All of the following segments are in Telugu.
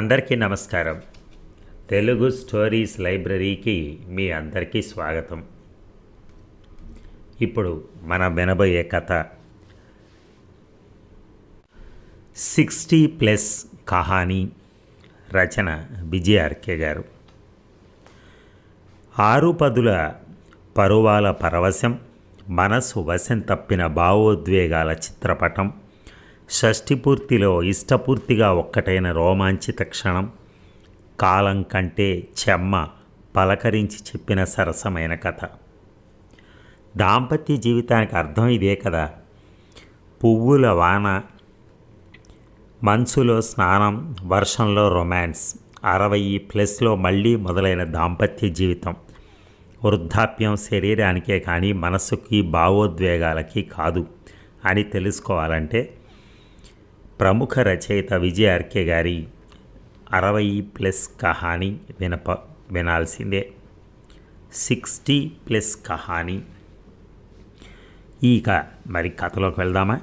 అందరికీ నమస్కారం. తెలుగు స్టోరీస్ లైబ్రరీకి మీ అందరికీ స్వాగతం. ఇప్పుడు మన వినబోయే కథ. సిక్స్టీ ప్లస్ కహానీ రచన విజయార్కే గారు. ఆరు పదుల పరువాల పరవశం మనసు వశం తప్పిన భావోద్వేగాల చిత్రపటం షష్ఠిపూర్తిలో ఇష్టపూర్తిగా ఒక్కటైన రోమాంచిత క్షణం కాలం కంటే చెమ్మ పలకరించి చెప్పిన సరసమైన కథ. దాంపత్య జీవితానికి అర్థం ఇదే కదా. పువ్వుల వాన మంచులో స్నానం వర్షంలో రొమాన్స్ అరవై ప్లస్లో మళ్ళీ మొదలైన దాంపత్య జీవితం. వృద్ధాప్యం శరీరానికే కానీ మనసుకి భావోద్వేగాలకి కాదు అని తెలుసుకోవాలంటే ప్రముఖ రచయిత విజయ ఆర్కే గారి అరవై ప్లస్ కహానీ వినప వినాల్సిందే. సిక్స్టీ ప్లస్ కహానీ. ఇక మరి కథలోకి వెళ్దామా?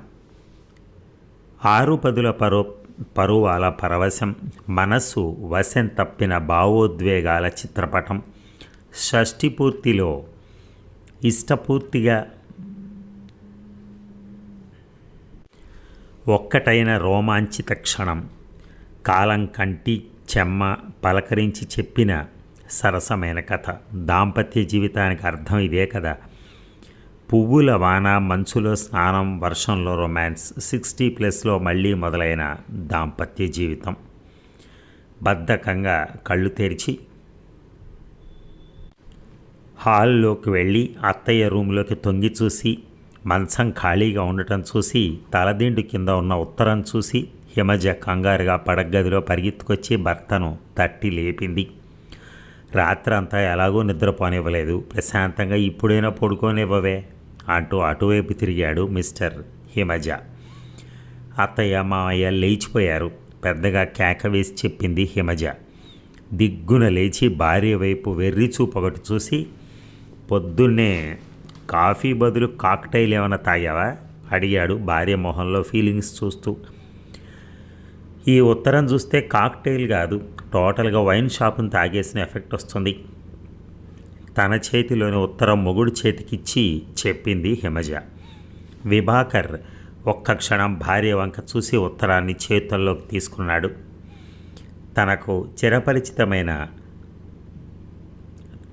ఆరు పదుల పరో పరువాల పరవశం మనస్సు వశం తప్పిన భావోద్వేగాల చిత్రపటం షష్ఠిపూర్తిలో ఇష్టపూర్తిగా ఒక్కటైన రోమాంచిత క్షణం. కాలం కంటి చెమ్మ పలకరించి చెప్పిన సరసమైన కథ. దాంపత్య జీవితానికి అర్థం ఇదే కదా. పువ్వుల వాన మంచులో స్నానం వర్షంలో రొమాన్స్ సిక్స్టీ ప్లస్లో మళ్ళీ మొదలైన దాంపత్య జీవితం. బద్ధకంగా కళ్ళు తెరిచి హాల్లోకి వెళ్ళి అత్తయ్య రూమ్లోకి తొంగి చూసి మంచం ఖాళీగా ఉండటం చూసి తలదిండు కింద ఉన్న ఉత్తరం చూసి హిమజ కంగారుగా పడగదిలో పరిగెత్తుకొచ్చి భర్తను తట్టి లేపింది. రాత్రంతా ఎలాగో నిద్రపోనివ్వలేదు. ప్రశాంతంగా ఇప్పుడైనా పడుకోనివ్వవే అంటూ అటువైపు తిరిగాడు మిస్టర్ హిమజ. అత్తయ్య మామయ్య లేచిపోయారు. పెద్దగా కేక వేసి చెప్పింది హిమజ. దిగ్గున లేచి భార్య వైపు వెర్రి చూపొకటి చూసి పొద్దున్నే కాఫీ బదులు కాక్టైల్ ఏమైనా తాగావా? అడిగాడు భార్య మొహంలో ఫీలింగ్స్ చూస్తూ. ఈ ఉత్తరం చూస్తే కాక్టైల్ కాదు టోటల్గా వైన్ షాపును తాగేసిన ఎఫెక్ట్ వస్తుంది. తన చేతిలోని ఉత్తరం మొగుడు చేతికిచ్చి చెప్పింది హిమజ. విభాకర్ ఒక్క క్షణం భార్య వంక చూసి ఉత్తరాన్ని చేతుల్లోకి తీసుకున్నాడు. తనకు చిరపరిచితమైన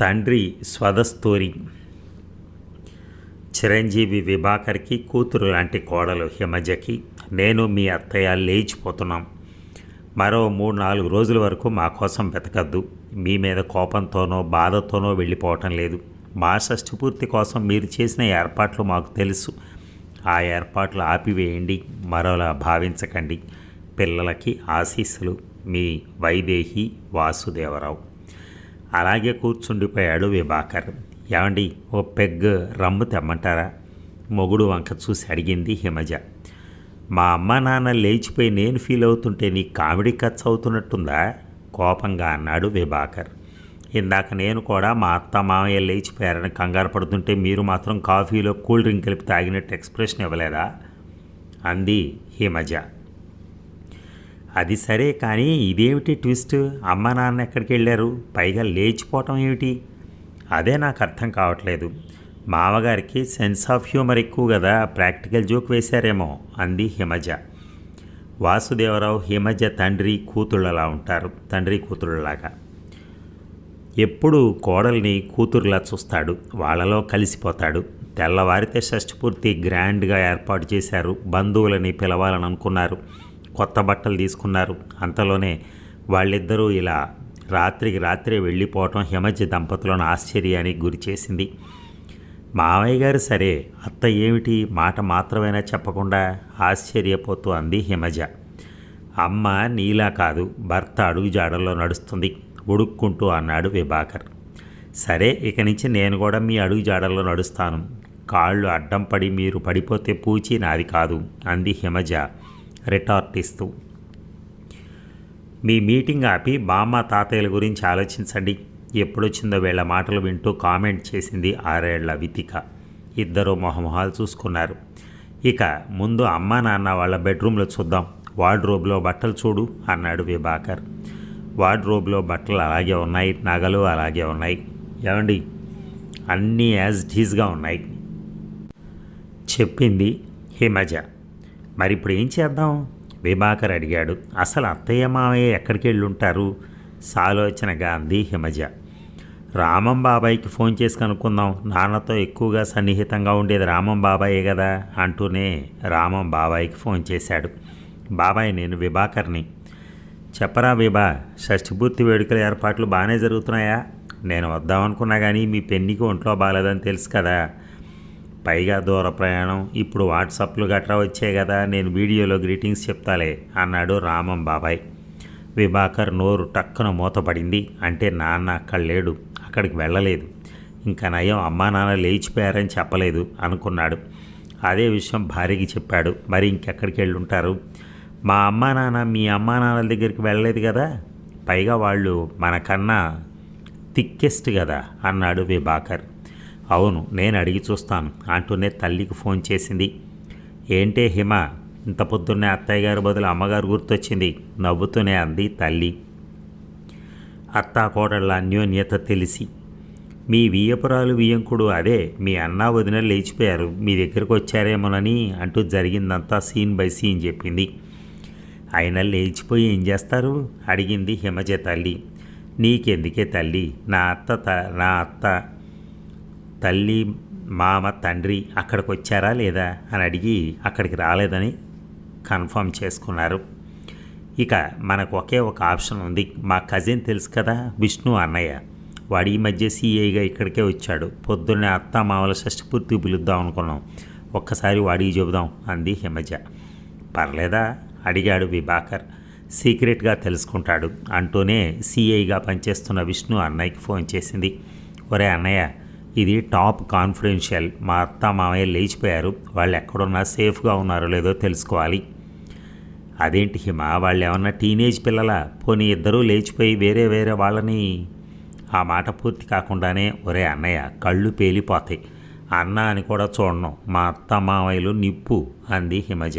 తండ్రి స్వదస్తూరి చిరంజీవి విభాకర్కి కూతురు లాంటి కోడలు హిమజకి. నేను మీ అత్తయ్య లేచిపోతున్నాం. మరో మూడు నాలుగు రోజుల వరకు మా కోసం వెతకద్దు. మీ మీద కోపంతోనో బాధతోనో వెళ్ళిపోవటం లేదు. మా షష్ఠపూర్తి కోసం మీరు చేసిన ఏర్పాట్లు మాకు తెలుసు. ఆ ఏర్పాట్లు ఆపివేయండి మరోలా భావించకండి. పిల్లలకి ఆశీస్సులు. మీ వైదేహి వాసుదేవరావు. అలాగే కూర్చుండిపోయాడు విభాకర్. ఏమండి ఓ పెగ్ రమ్ము తెమ్మంటారా? మొగుడు వంక చూసి అడిగింది హిమజ. మా అమ్మ నాన్న లేచిపోయి నేను ఫీల్ అవుతుంటే నీ కామెడీ ఖర్చు అవుతున్నట్టుందా? కోపంగా అన్నాడు విభాకర్. ఇందాక నేను కూడా మా అత్త మామయ్య లేచిపోయారని కంగారు పడుతుంటే మీరు మాత్రం కాఫీలో కూల్ డ్రింక్ కలిపి తాగినట్టు ఎక్స్ప్రెషన్ ఇవ్వలేదా? అంది హిమజ. అది సరే కానీ ఇదేమిటి ట్విస్ట్? అమ్మ నాన్న ఎక్కడికి వెళ్ళారు పైగా లేచిపోవటం ఏమిటి? అదే నాకు అర్థం కావట్లేదు. మామగారికి సెన్స్ ఆఫ్ హ్యూమర్ ఎక్కువ కదా ప్రాక్టికల్ జోక్ వేశారేమో అంది హిమజ. వాసుదేవరావు హిమజ తండ్రి కూతుళ్ళలా ఉంటారు తండ్రి కూతుళ్ళలాగా. ఎప్పుడు కోడల్ని కూతురులా చూస్తాడు వాళ్ళలో కలిసిపోతాడు. తెల్లవారితే షష్ఠపూర్తి గ్రాండ్గా ఏర్పాటు చేశారు బంధువులని పిలవాలని అనుకున్నారు కొత్త బట్టలు తీసుకున్నారు. అంతలోనే వాళ్ళిద్దరూ ఇలా రాత్రికి రాత్రే వెళ్ళిపోవటం హిమజ దంపతులను ఆశ్చర్యానికి గురిచేసింది మావయ్య గారు సరే అత్త ఏమిటి? మాట మాత్రమైనా చెప్పకుండా ఆశ్చర్యపోతూ అంది హిమజ. అమ్మ నీలా కాదు భర్త అడుగుజాడల్లో నడుస్తుంది ఉడుక్కుంటూ అన్నాడు విభాకర్. సరే ఇక నుంచి నేను కూడా మీ అడుగుజాడల్లో నడుస్తాను. కాళ్ళు అడ్డం పడి మీరు పడిపోతే పూచి నాది కాదు అంది హిమజ రిటార్ట్ ఇస్తూ మీ మీటింగ్ ఆపి బామ్మ తాతయ్యల గురించి ఆలోచించండి. ఎప్పుడొచ్చిందో వీళ్ళ మాటలు వింటూ కామెంట్ చేసింది ఆరేళ్ళ వితిక. ఇద్దరు మొహమొహాలు చూసుకున్నారు. ఇక ముందు అమ్మా నాన్న వాళ్ళ బెడ్రూమ్లో చూద్దాం. వార్డ్రోబ్లో బట్టలు చూడు అన్నాడు విభాకర్. వార్డ్రోబ్లో బట్టలు అలాగే ఉన్నాయి నగలు అలాగే ఉన్నాయి. ఏమండి? అన్నీ యాజ్ టీజ్గా ఉన్నాయి. చెప్పింది హిమజ. మరి ఇప్పుడు ఏం చేద్దాం? విభాకర్ అడిగాడు. అసలు అత్తయ్య మామయ్య ఎక్కడికి వెళ్ళుంటారు? సాలోచనగా అంది హిమజ. రామం బాబాయ్కి ఫోన్ చేసి కనుక్కుందాం. నాన్నతో ఎక్కువగా సన్నిహితంగా ఉండేది రామం బాబాయే కదా అంటూనే రామం బాబాయ్కి ఫోన్ చేశాడు. బాబాయ్ నేను విభాకర్ని. చెప్పరా విభా షష్ఠిపూర్తి వేడుకల ఏర్పాట్లు బాగానే జరుగుతున్నాయా? నేను వద్దామనుకున్నా కానీ మీ పెన్నికి ఒంట్లో బాగాలేదని తెలుసు కదా. పైగా దూర ప్రయాణం. ఇప్పుడు వాట్సాప్లు గట్రా వచ్చాయి కదా నేను వీడియోలో గ్రీటింగ్స్ చెప్తాలే అన్నాడు రామం బాబాయ్. విభాకర్ నోరు టక్కున మూతపడింది. అంటే నాన్న అక్కడ లేడు అక్కడికి వెళ్ళలేదు. ఇంకా నయం అమ్మా నాన్న లేచిపోయారని చెప్పలేదు అనుకున్నాడు. అదే విషయం భార్యకి చెప్పాడు. మరి ఇంకెక్కడికి వెళ్ళి ఉంటారు మా అమ్మా నాన్న మీ అమ్మా నాన్నల దగ్గరికి వెళ్ళలేదు కదా? పైగా వాళ్ళు మనకన్నా థిక్కెస్ట్ కదా అన్నాడు విభాకర్. అవును నేను అడిగి చూస్తాను అంటూనే తల్లికి ఫోన్ చేసింది. ఏంటే హిమ ఇంత పొద్దున్నే అత్తయ్య గారి బదులు అమ్మగారు గుర్తొచ్చింది నవ్వుతూనే అంది తల్లి. అత్తా కోడళ్ళ అన్యోన్యత తెలిసి మీ వియ్యపురాలు వియ్యంకుడు అదే మీ అన్న వదిన లేచిపోయారు మీ దగ్గరకు వచ్చారేమోనని అంటూ జరిగిందంతా సీన్ బై సీన్ చెప్పింది. ఆయన లేచిపోయి ఏం చేస్తారు? అడిగింది హిమజ తల్లి. నీకెందుకే తల్లి? నా అత్త త- నా అత్త తల్లి మామ తండ్రి అక్కడికి వచ్చారా లేదా అని అడిగి అక్కడికి రాలేదని కన్ఫర్మ్ చేసుకున్నారు. ఇక మనకు ఒకే ఒక ఆప్షన్ ఉంది. మా కజిన్ తెలుసు కదా విష్ణు అన్నయ్య. వాడి ఈ మధ్య సీఐగా ఇక్కడికే వచ్చాడు. పొద్దున్నే అత్త మామల షష్టిపూర్తి పిలుద్దాం అనుకున్నాం. ఒక్కసారి వాడికి చెబుదాం అంది హిమజ. పర్లేదా? అడిగాడు విభాకర్. సీక్రెట్గా తెలుసుకుంటాడు అంటూనే సీఐగా పనిచేస్తున్న విష్ణు అన్నయ్యకి ఫోన్ చేసింది. ఒరే అన్నయ్య ఇది టాప్ కాన్ఫిడెన్షియల్. మా అత్త మామయ్య లేచిపోయారు. వాళ్ళు ఎక్కడున్నా సేఫ్గా ఉన్నారో లేదో తెలుసుకోవాలి. అదేంటి హిమ వాళ్ళు ఏమన్నా టీనేజ్ పిల్లల? పోనీ ఇద్దరూ లేచిపోయి వేరే వేరే వాళ్ళని ఆ మాట పూర్తి కాకుండానే ఒరే అన్నయ్య కళ్ళు పేలిపోతాయి. అన్న అని కూడా చూడను. మా అత్త మామయ్యలు నిప్పు అంది హిమజ.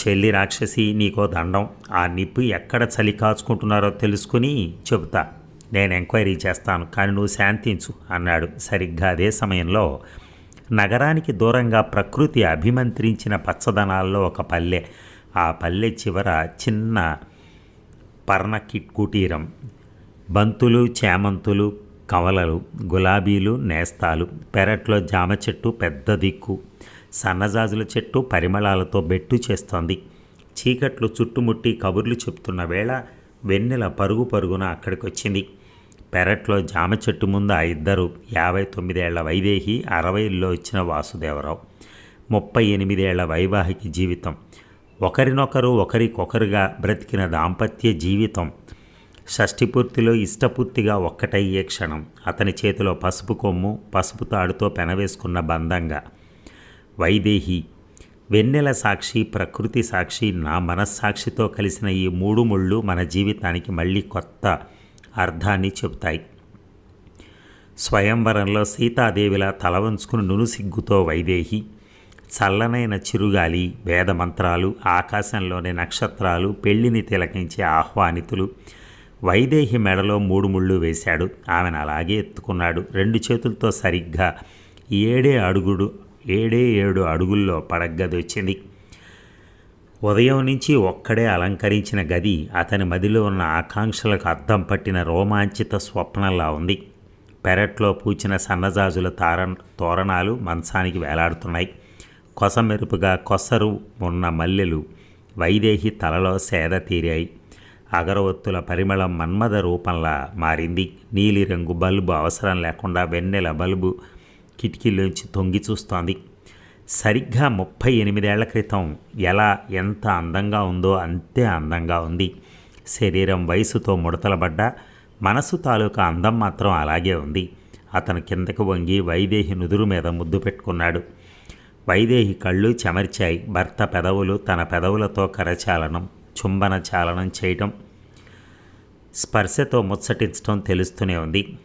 చెల్లి రాక్షసి నీకో దండం. ఆ నిప్పు ఎక్కడ చలి కాచుకుంటున్నారో తెలుసుకుని చెబుతా. నేను ఎంక్వైరీ చేస్తాను కానీ నువ్వు శాంతించు అన్నాడు. సరిగ్గా అదే సమయంలో నగరానికి దూరంగా ప్రకృతి అభిమంత్రించిన పచ్చదనాల్లో ఒక పల్లె. ఆ పల్లె చివర చిన్న పర్ణ కిట్ కుటీరం బంతులు చేమంతులు కవలలు గులాబీలు నేస్తాలు పెరట్లో జామ చెట్టు పెద్ద దిక్కు. సన్నజాజుల చెట్టు పరిమళాలతో బెట్టు చేస్తోంది. చీకట్లు చుట్టుముట్టి కబుర్లు చెప్తున్న వేళ వెన్నెల పరుగు పరుగున అక్కడికి వచ్చింది పెరట్లో జామ చెట్టు ముందు ఆ ఇద్దరు యాభై తొమ్మిదేళ్ళ వైదేహి అరవైల్లో ఇచ్చిన వాసుదేవరావు. ముప్పై ఎనిమిదేళ్ళ వైవాహిక జీవితం. ఒకరినొకరు ఒకరికొకరుగా బ్రతికిన దాంపత్య జీవితం. షష్ఠిపూర్తిలో ఇష్టపూర్తిగా ఒక్కటయ్యే క్షణం. అతని చేతిలో పసుపు కొమ్ము పసుపు తాడుతో పెనవేసుకున్న బంధంగా. వైదేహి వెన్నెల సాక్షి ప్రకృతి సాక్షి నా మనస్సాక్షితో కలిసిన ఈ మూడు ముళ్ళు మన జీవితానికి మళ్ళీ కొత్త అర్థాన్ని చెబుతాయి. స్వయంవరంలో సీతాదేవిలా తల వంచుకుని నునుసిగ్గుతో వైదేహి చల్లనైన చిరుగాలి వేదమంత్రాలు ఆకాశంలోని నక్షత్రాలు పెళ్ళిని తిలకించే ఆహ్వానితులు వైదేహి మెడలో మూడు ముళ్ళు వేశాడు. ఆమెను అలాగే ఎత్తుకున్నాడు. రెండు చేతులతో సరిగ్గా ఏడే అడుగుడు ఏడే ఏడు అడుగుల్లో పడగ్గదొచ్చింది. ఉదయం నుంచి ఒక్కడే అలంకరించిన గది అతని మదిలో ఉన్న ఆకాంక్షలకు అద్దం పట్టిన రోమాంచిత స్వప్నంలా ఉంది. పెరట్లో పూచిన సన్నజాజుల తార తోరణాలు మంచానికి వేలాడుతున్నాయి. కొసమెరుపుగా కొసరు ఉన్న మల్లెలు వైదేహి తలలో సేద తీరాయి. అగరవత్తుల పరిమళం మన్మద రూపంలా మారింది. నీలిరంగు బల్బు అవసరం లేకుండా వెన్నెల బల్బు కిటికీలోంచి తొంగి చూస్తోంది. సరిగ్గా ముప్పై ఎనిమిదేళ్ళ క్రితం ఎలా ఎంత అందంగా ఉందో అంతే అందంగా ఉంది. శరీరం వయసుతో ముడతలబడ్డ మనసు తాలూకా అందం మాత్రం అలాగే ఉంది. అతను కిందకు వంగి వైదేహి నుదురు మీద ముద్దు పెట్టుకున్నాడు. వైదేహి కళ్ళు చెమర్చాయి. భర్త పెదవులు తన పెదవులతో కరచాలనం చుంబన చాలనం చేయటం స్పర్శతో ముచ్చటించడం తెలుస్తూనే ఉంది.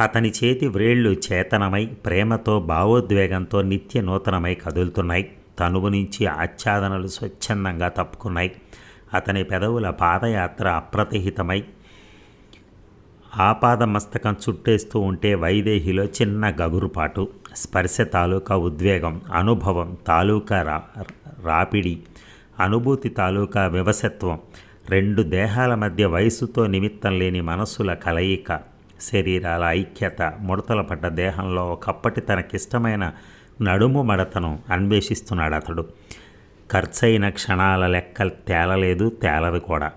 అతని చేతి వ్రేళ్ళు చేతనమై ప్రేమతో భావోద్వేగంతో నిత్య నూతనమై కదులుతున్నాయి. తనువు నుంచి ఆచ్ఛాదనలు స్వచ్ఛందంగా తప్పుకున్నాయి. అతని పెదవుల పాదయాత్ర అప్రతిహితమై ఆపాదమస్తకం చుట్టేస్తూ ఉంటే వైదేహిలో చిన్న గగురుపాటు స్పర్శ తాలూకా ఉద్వేగం అనుభవం తాలూకా రా రాపిడి అనుభూతి తాలూకా వివసత్వం రెండు దేహాల మధ్య వయసుతో నిమిత్తం లేని మనస్సుల కలయిక. శరీరాల ఐక్యత ముడతల పడ్డ దేహంలో ఒకప్పటి తనకిష్టమైన నడుము మడతను అన్వేషిస్తున్నాడు అతడు. ఖర్చయిన క్షణాల లెక్క తేలలేదు తేలదు కూడా.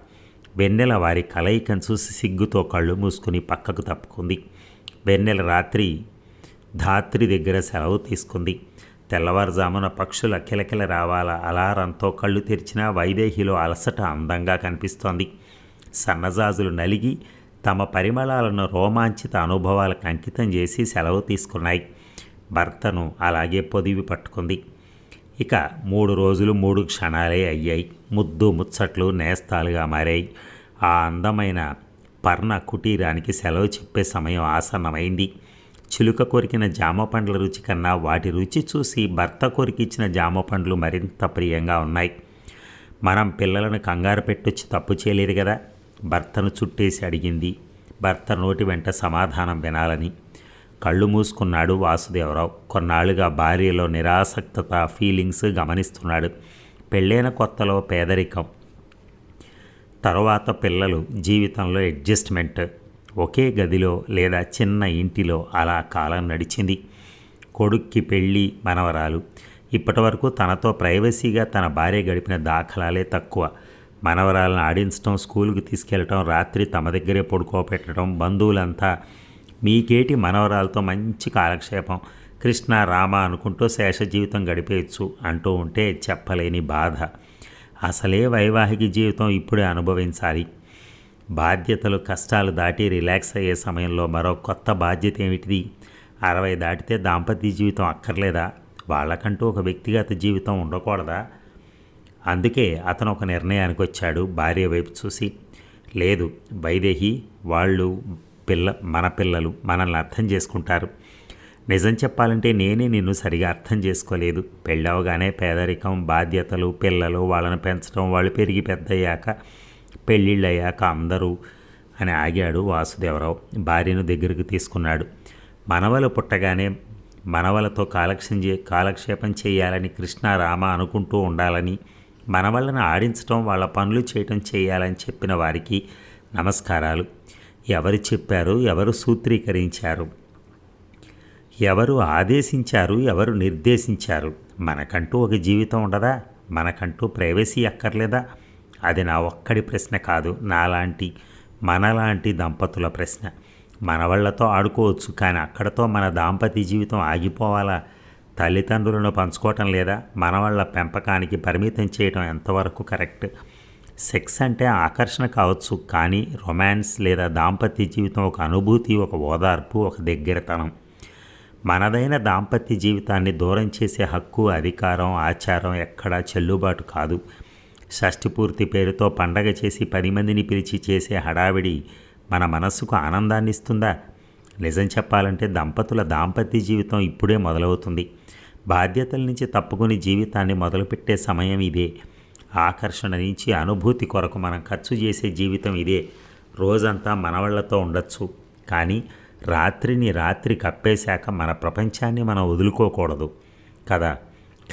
వెన్నెల వారి కలయికను చూసి సిగ్గుతో కళ్ళు మూసుకుని పక్కకు తప్పుకుంది. వెన్నెల రాత్రి ధాత్రి దగ్గర సెలవు తీసుకుంది. తెల్లవారుజామున పక్షుల కిలకిల రావాల అలారంతో కళ్ళు తెరిచిన వైదేహిలో అలసట అందంగా కనిపిస్తోంది. సన్నజాజులు నలిగి తమ పరిమళాలను రోమాంచిత అనుభవాలకు అంకితం చేసి సెలవు తీసుకున్నాయి. భర్తను అలాగే పొదివి పట్టుకుంది. ఇక మూడు రోజులు మూడు క్షణాలే అయ్యాయి. ముద్దు ముచ్చట్లు నేస్తాలుగా మారాయి. ఆ అందమైన పర్ణ కుటీరానికి సెలవు చెప్పే సమయం ఆసన్నమైంది. చిలుక కొరికిన జామ పండ్ల రుచి కన్నా వాటి రుచి చూసి భర్త కొరికిచ్చిన జామ పండ్లు మరింత ప్రియంగా ఉన్నాయి. మనం పిల్లలను కంగారు పెట్టొచ్చి తప్పు చేయలేరు కదా? భర్తను చుట్టేసి అడిగింది. భర్త నోటి వెంట సమాధానం వినాలని. కళ్ళు మూసుకున్నాడు వాసుదేవరావు. కొన్నాళ్ళుగా భార్యలో నిరాసక్తత ఫీలింగ్స్ గమనిస్తున్నాడు. పెళ్ళైన కొత్తలో పేదరికం. తరువాత పిల్లలు జీవితంలో అడ్జస్ట్మెంట్ ఒకే గదిలో లేదా చిన్న ఇంటిలో అలా కాలం నడిచింది. కొడుక్కి పెళ్ళి మనవరాలు. ఇప్పటివరకు తనతో ప్రైవసీగా తన భార్య గడిపిన దాఖలాలే తక్కువ. మనవరాలను ఆడించడం స్కూల్కి తీసుకెళ్ళటం రాత్రి తమ దగ్గరే పడుకోబెట్టడం బంధువులంతా మీకేటి మనవరాలతో మంచి కాలక్షేపం కృష్ణ రామ అనుకుంటూ శేష జీవితం గడిపేయచ్చు అంటూ ఉంటే చెప్పలేని బాధ. అసలే వైవాహిక జీవితం ఇప్పుడే అనుభవించాలి. బాధ్యతలు కష్టాలు దాటి రిలాక్స్ అయ్యే సమయంలో మరో కొత్త బాధ్యత ఏమిటిది? అరవై దాటితే దాంపత్య జీవితం అక్కర్లేదా? వాళ్ళకంటూ ఒక వ్యక్తిగత జీవితం ఉండకూడదా? అందుకే అతను ఒక నిర్ణయానికి వచ్చాడు భార్య వైపు చూసి. లేదు వైదేహి వాళ్ళు పిల్ల మన పిల్లలు మనల్ని అర్థం చేసుకుంటారు. నిజం చెప్పాలంటే నేనే నిన్ను సరిగా అర్థం చేసుకోలేదు. పెళ్ళవగానే పేదరికం బాధ్యతలు పిల్లలు వాళ్ళని పెంచడం వాళ్ళు పెరిగి పెద్దయ్యాక పెళ్ళిళ్ళయ్యాక అందరూ అని ఆగాడు వాసుదేవరావు. భార్యను దగ్గరికి తీసుకున్నాడు. మనవలు పుట్టగానే మనవలతో కాలక్షం చే కాలక్షేపం చేయాలని కృష్ణ రామ అనుకుంటూ ఉండాలని మనవళ్ళను ఆడించడం వాళ్ళ పనులు చేయటం చేయాలని చెప్పిన వారికి నమస్కారాలు. ఎవరు చెప్పారు ఎవరు సూత్రీకరించారు? ఎవరు ఆదేశించారు ఎవరు నిర్దేశించారు? మనకంటూ ఒక జీవితం ఉండదా? మనకంటూ ప్రైవసీ అక్కర్లేదా? అది నా ఒక్కడి ప్రశ్న కాదు నాలాంటి మనలాంటి దంపతుల ప్రశ్న. మనవాళ్ళతో ఆడుకోవచ్చు కానీ అక్కడతో మన దాంపత్య జీవితం ఆగిపోవాలా? తల్లిదండ్రులను పంచుకోవటం లేదా మనవాళ్ళ పెంపకానికి పరిమితం చేయడం ఎంతవరకు కరెక్ట్? సెక్స్ అంటే ఆకర్షణ కావచ్చు కానీ రొమాన్స్ లేదా దాంపత్య జీవితం ఒక అనుభూతి ఒక ఓదార్పు ఒక దగ్గరతనం. మనదైన దాంపత్య జీవితాన్ని దూరం చేసే హక్కు అధికారం ఆచారం ఎక్కడా చెల్లుబాటు కాదు. షష్ఠి పూర్తి పేరుతో పండగ చేసి పది మందిని పిలిచి చేసే హడావిడి మన మనస్సుకు ఆనందాన్ని ఇస్తుందా నిజం చెప్పాలంటే దంపతుల దాంపత్య జీవితం ఇప్పుడే మొదలవుతుంది. బాధ్యతల నుంచి తప్పుకుని జీవితాన్ని మొదలుపెట్టే సమయం ఇదే. ఆకర్షణ నుంచి అనుభూతి కొరకు మనం ఖర్చు చేసే జీవితం ఇదే. రోజంతా మనవాళ్ళతో ఉండొచ్చు. కానీ రాత్రిని రాత్రి కప్పేశాక మన ప్రపంచాన్ని మనం వదులుకోకూడదు. కదా?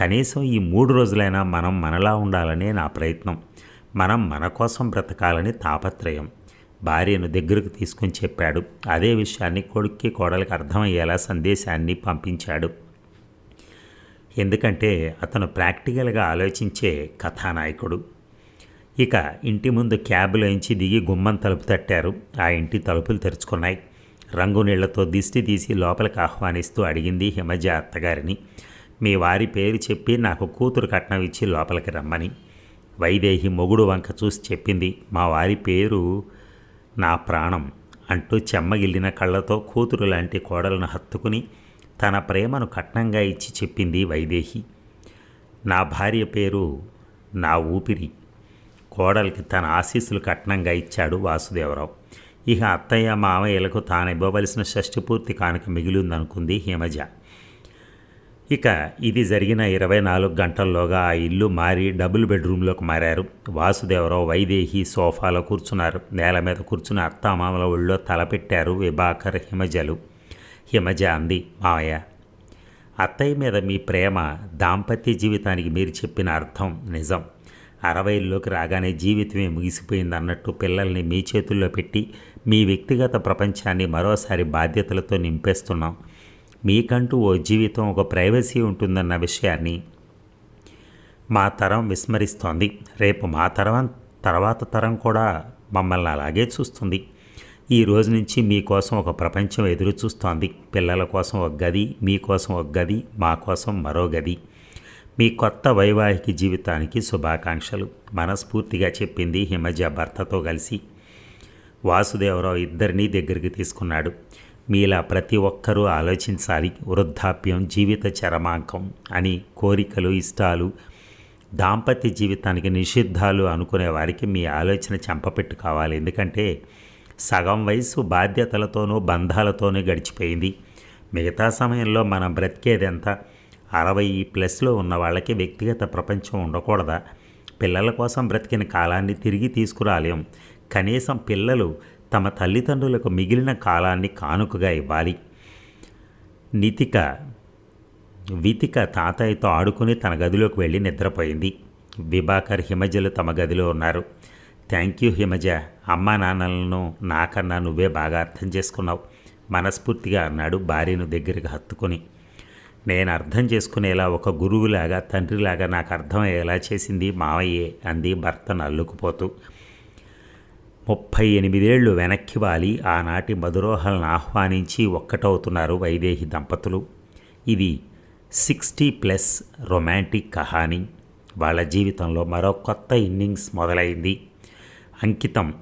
కనీసం ఈ మూడు రోజులైనా మనం మనలా ఉండాలనే నా ప్రయత్నం. మనం మన కోసం బ్రతకాలని తాపత్రయం. భార్యను దగ్గరకు తీసుకొని చెప్పాడు. అదే విషయాన్ని కొడుక్కి కోడలికి అర్థమయ్యేలా సందేశాన్ని పంపించాడు. ఎందుకంటే అతను ప్రాక్టికల్గా ఆలోచించే కథానాయకుడు. ఇక ఇంటి ముందు క్యాబ్లోంచి దిగి గుమ్మం తలుపు తట్టారు. ఆ ఇంటి తలుపులు తెరుచుకున్నాయి. రంగు నీళ్ళతో దిష్టి తీసి లోపలికి ఆహ్వానిస్తూ అడిగింది హిమజ అత్తగారిని. మీ వారి పేరు చెప్పి నాకు కూతురు కట్నం ఇచ్చి లోపలికి రమ్మని. వైదేహి మొగుడు వంక చూసి చెప్పింది మా వారి పేరు నా ప్రాణం అంటూ చెమ్మగిల్లిన కళ్ళతో కూతురు లాంటి కోడలను హత్తుకుని తన ప్రేమను కట్నంగా ఇచ్చి చెప్పింది వైదేహి. నా భార్య పేరు నా ఊపిరి. కోడలికి తన ఆశీస్సులు కట్నంగా ఇచ్చాడు వాసుదేవరావు. ఇక అత్తయ్య మామయ్యలకు తాను ఇవ్వవలసిన షష్టిపూర్తి కానుక మిగిలిందనుకుంది హిమజ. ఇక ఇది జరిగిన ఇరవై నాలుగు గంటల్లోగా ఆ ఇల్లు మారి డబుల్ బెడ్రూమ్లోకి మారారు. వాసుదేవరావు వైదేహి సోఫాలో కూర్చున్నారు. నేల మీద కూర్చుని అత్తామామల ఒళ్ళో తలపెట్టారు విభాకర్ హిమజలు. హిమజ అంది మావయ్య. అత్తయ్య మీద మీ ప్రేమ దాంపత్య జీవితానికి మీరు చెప్పిన అర్థం నిజం. అరవైల్లోకి రాగానే జీవితమే ముగిసిపోయింది అన్నట్టు పిల్లల్ని మీ చేతుల్లో పెట్టి మీ వ్యక్తిగత ప్రపంచాన్ని మరోసారి బాధ్యతలతో నింపేస్తున్నాం. మీకంటూ ఓ జీవితం ఒక ప్రైవసీ ఉంటుందన్న విషయాన్ని మా తరం విస్మరిస్తోంది. రేపు మా తరం తర్వాత తరం కూడా మమ్మల్ని అలాగే చూస్తుంది. ఈ రోజు నుంచి మీకోసం ఒక ప్రపంచం ఎదురు చూస్తోంది. పిల్లల కోసం ఒక గది మీకోసం ఒక గది మా కోసం మరో గది. మీ కొత్త వైవాహిక జీవితానికి శుభాకాంక్షలు. మనస్ఫూర్తిగా చెప్పింది హిమజ భర్తతో కలిసి. వాసుదేవరావు ఇద్దరినీ దగ్గరికి తీసుకున్నాడు. మీలా ప్రతి ఒక్కరూ ఆలోచించాలి. వృద్ధాప్యం జీవిత చరమాంకం అని కోరికలు ఇష్టాలు దాంపత్య జీవితానికి నిషిద్ధాలు అనుకునే వారికి మీ ఆలోచన చంపపెట్టుకోవాలి ఎందుకంటే సగం వయసు బాధ్యతలతోనూ బంధాలతోనూ గడిచిపోయింది. మిగతా సమయంలో మనం బ్రతికేదెంత? అరవై ప్లస్లో ఉన్న వాళ్ళకి వ్యక్తిగత ప్రపంచం ఉండకూడదా? పిల్లల కోసం బ్రతికిన కాలాన్ని తిరిగి తీసుకురాలేం. కనీసం పిల్లలు తమ తల్లిదండ్రులకు మిగిలిన కాలాన్ని కానుకగా ఇవ్వాలి. నితిక వితిక తాతయ్యతో ఆడుకుని తన గదిలోకి వెళ్ళి నిద్రపోయింది. విభాకర్ హిమజలు తమ గదిలో ఉన్నారు. Thank you Himaja. అమ్మా నాన్నలను నాకన్నా నువ్వే బాగా అర్థం చేసుకున్నావు. మనస్ఫూర్తిగా అన్నాడు భార్యను దగ్గరికి హత్తుకొని. నేను అర్థం చేసుకునేలా ఒక గురువులాగా తండ్రిలాగా నాకు అర్థమయ్యేలా చేసింది మావయ్యే అంది భర్తను అల్లుకుపోతూ. ముప్పై ఎనిమిదేళ్ళు వెనక్కి వాలి. ఆనాటి మధురోహలను ఆహ్వానించి ఒక్కటవుతున్నారు వైదేహి దంపతులు. ఇది సిక్స్టీ ప్లస్ రొమాంటిక్ కహాని. వాళ్ళ జీవితంలో మరో కొత్త ఇన్నింగ్స్ మొదలైంది. అంకితం.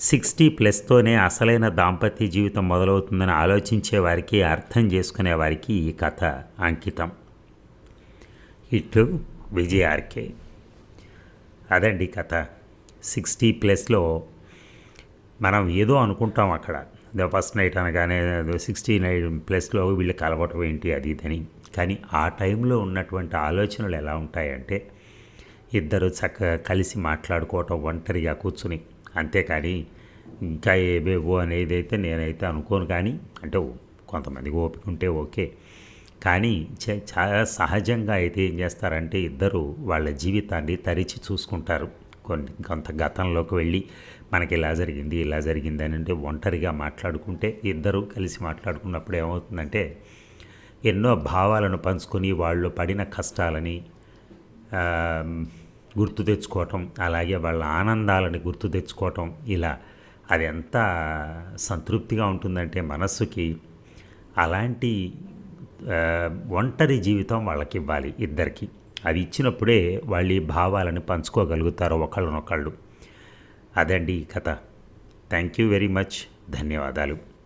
సిక్స్టీ ప్లస్తోనే అసలైన దాంపత్య జీవితం మొదలవుతుందని ఆలోచించే వారికి అర్థం చేసుకునే వారికి ఈ కథ అంకితం. ఇట్లు విజయార్కే అదండి కథ. సిక్స్టీ ప్లస్లో మనం ఏదో అనుకుంటాం అక్కడ. ఫస్ట్ నైట్ అనగానే సిక్స్టీ నైన్ ప్లస్లో వీళ్ళు కలవటం ఏంటి అది ఇదని. కానీ ఆ టైంలో ఉన్నటువంటి ఆలోచనలు ఎలా ఉంటాయంటే ఇద్దరు చక్కగా కలిసి మాట్లాడుకోవటం ఒంటరిగా కూర్చుని. అంతేకాని ఇంకా ఏవేవో అనేది అయితే నేనైతే అనుకోను కానీ అంటే కొంతమందికి ఓపిక ఉంటే ఓకే. కానీ చాలా సహజంగా అయితే ఏం చేస్తారంటే ఇద్దరు వాళ్ళ జీవితాన్ని తరిచి చూసుకుంటారు. కొన్ని కొంత గతంలోకి వెళ్ళి మనకి ఇలా జరిగింది ఇలా జరిగింది అని అంటే ఒంటరిగా మాట్లాడుకుంటే ఇద్దరు కలిసి మాట్లాడుకున్నప్పుడు ఏమవుతుందంటే ఎన్నో భావాలను పంచుకొని వాళ్ళు పడిన కష్టాలని గుర్తు తెచ్చుకోవటం అలాగే వాళ్ళ ఆనందాలని గుర్తు తెచ్చుకోవటం ఇలా అది ఎంత సంతృప్తిగా ఉంటుందంటే మనస్సుకి అలాంటి ఒంటరి జీవితం వాళ్ళకి ఇవ్వాలి ఇద్దరికి. అది ఇచ్చినప్పుడే వాళ్ళు ఈ భావాలను పంచుకోగలుగుతారు ఒకళ్ళనొకళ్ళు. అదండి ఈ కథ. Thank you very much. ధన్యవాదాలు.